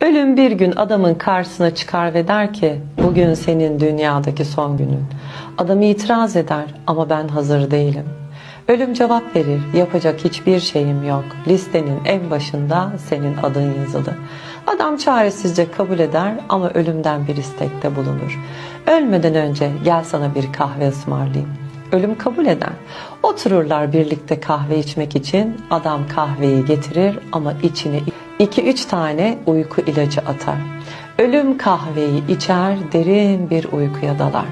Ölüm bir gün adamın karşısına çıkar ve der ki bugün senin dünyadaki son günün. Adam itiraz eder ama ben hazır değilim. Ölüm cevap verir yapacak hiçbir şeyim yok. Listenin en başında senin adın yazılı. Adam çaresizce kabul eder ama ölümden bir istekte bulunur. Ölmeden önce gel sana bir kahve ısmarlayayım. Ölüm kabul eder. Otururlar birlikte kahve içmek için. Adam kahveyi getirir ama içine 2-3 tane uyku ilacı atar. Ölüm kahveyi içer, derin bir uykuya dalar.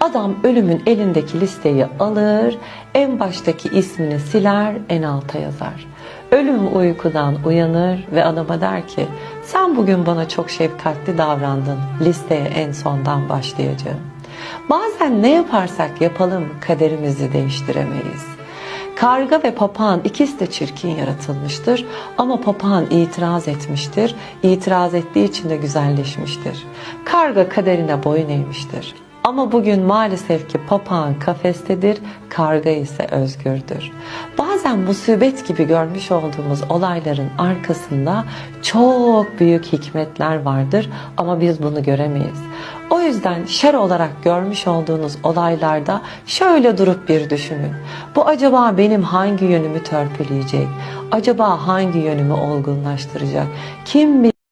Adam ölümün elindeki listeyi alır, en baştaki ismini siler, en alta yazar. Ölüm uykudan uyanır ve adama der ki, sen bugün bana çok şefkatli davrandın, listeye en sondan başlayacağım. Bazen ne yaparsak yapalım kaderimizi değiştiremeyiz. Karga ve papağan ikisi de çirkin yaratılmıştır ama papağan itiraz etmiştir. İtiraz ettiği için de güzelleşmiştir. Karga kaderine boyun eğmiştir. Ama bugün maalesef ki papağan kafestedir, karga ise özgürdür. Bazen musibet gibi görmüş olduğumuz olayların arkasında çok büyük hikmetler vardır ama biz bunu göremeyiz. O yüzden şer olarak görmüş olduğunuz olaylarda şöyle durup bir düşünün. Bu acaba benim hangi yönümü törpüleyecek? Acaba hangi yönümü olgunlaştıracak? Kim bilir